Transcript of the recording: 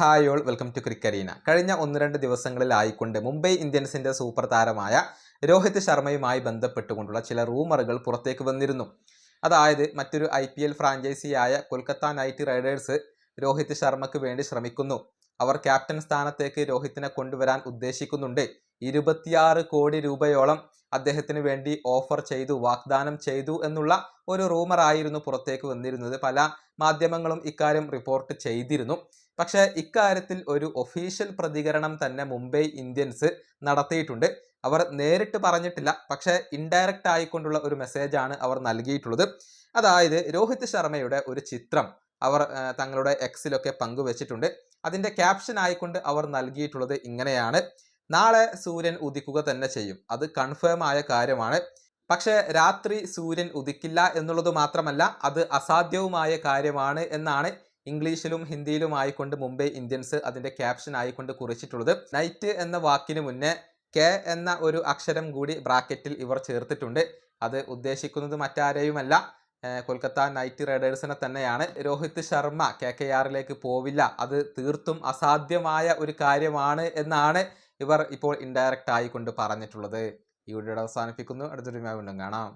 Hi all welcome to ക്രിക്കരീന കഴിഞ്ഞ ഒന്ന് രണ്ട് ദിവസങ്ങളിലായിക്കൊണ്ട് മുംബൈ ഇന്ത്യൻസിന്റെ സൂപ്പർ താരമായ രോഹിത് ശർമ്മയുമായി ബന്ധപ്പെട്ടുകൊണ്ടുള്ള ചില റൂമറുകൾ പുറത്തേക്ക് വന്നിരുന്നു. അതായത് മറ്റൊരു ഐ പി എൽ ഫ്രാഞ്ചൈസിയായ കൊൽക്കത്ത നൈറ്റ് റൈഡേഴ്സ് രോഹിത് ശർമ്മയ്ക്ക് വേണ്ടി ശ്രമിക്കുന്നു. അവർ ക്യാപ്റ്റൻ സ്ഥാനത്തേക്ക് രോഹിത്തിനെ കൊണ്ടുവരാൻ ഉദ്ദേശിക്കുന്നുണ്ട്. ഇരുപത്തിയാറ് കോടി രൂപയോളം അദ്ദേഹത്തിന് വേണ്ടി ഓഫർ ചെയ്തു വാഗ്ദാനം ചെയ്തു എന്നുള്ള ഒരു റൂമർ ആയിരുന്നു പുറത്തേക്ക് വന്നിരുന്നത്. പല മാധ്യമങ്ങളും ഇക്കാര്യം റിപ്പോർട്ട് ചെയ്തിരുന്നു. പക്ഷേ ഇക്കാര്യത്തിൽ ഒരു ഒഫീഷ്യൽ പ്രതികരണം തന്നെ മുംബൈ ഇന്ത്യൻസ് നടത്തിയിട്ടുണ്ട്. അവർ നേരിട്ട് പറഞ്ഞിട്ടില്ല. പക്ഷേ ഇൻഡയറക്റ്റ് ആയിക്കൊണ്ടുള്ള ഒരു മെസ്സേജാണ് അവർ നൽകിയിട്ടുള്ളത്. അതായത് രോഹിത് ശർമ്മയുടെ ഒരു ചിത്രം അവർ തങ്ങളുടെ എക്സിലൊക്കെ പങ്കുവച്ചിട്ടുണ്ട്. അതിന്റെ ക്യാപ്ഷൻ ആയിക്കൊണ്ട് അവർ നൽകിയിട്ടുള്ളത് ഇങ്ങനെയാണ്. നാളെ സൂര്യൻ ഉദിക്കുക തന്നെ ചെയ്യും. അത് കൺഫേം ആയ കാര്യമാണ്. പക്ഷേ രാത്രി സൂര്യൻ ഉദിക്കില്ല എന്നുള്ളത് മാത്രമല്ല അത് അസാധ്യവുമായ കാര്യമാണ് എന്നാണ് ഇംഗ്ലീഷിലും ഹിന്ദിയിലും ആയിക്കൊണ്ട് മുംബൈ ഇന്ത്യൻസ് അതിന്റെ ക്യാപ്ഷൻ ആയിക്കൊണ്ട് കുറിച്ചിട്ടുള്ളത്. നൈറ്റ് എന്ന വാക്കിന് മുന്നേ കെ എന്ന ഒരു അക്ഷരം കൂടി ബ്രാക്കറ്റിൽ ഇവർ ചേർത്തിട്ടുണ്ട്. അത് ഉദ്ദേശിക്കുന്നത് മറ്റാരെയുമല്ല. കൊൽക്കത്ത നൈറ്റ് റൈഡേഴ്സിനെ തന്നെയാണ്. രോഹിത് ശർമ്മ കെ കെ ആറിലേക്ക് പോവില്ല. അത് തീർത്തും അസാധ്യമായ ഒരു കാര്യമാണ് എന്നാണ് ഇവർ ഇപ്പോൾ ഇൻഡയറക്റ്റ് ആയിക്കൊണ്ട് പറഞ്ഞിട്ടുള്ളത്. ഈ വീഡിയോ അവസാനിപ്പിക്കുന്നു. അടുത്തൊരു വീണ്ടും കാണാം.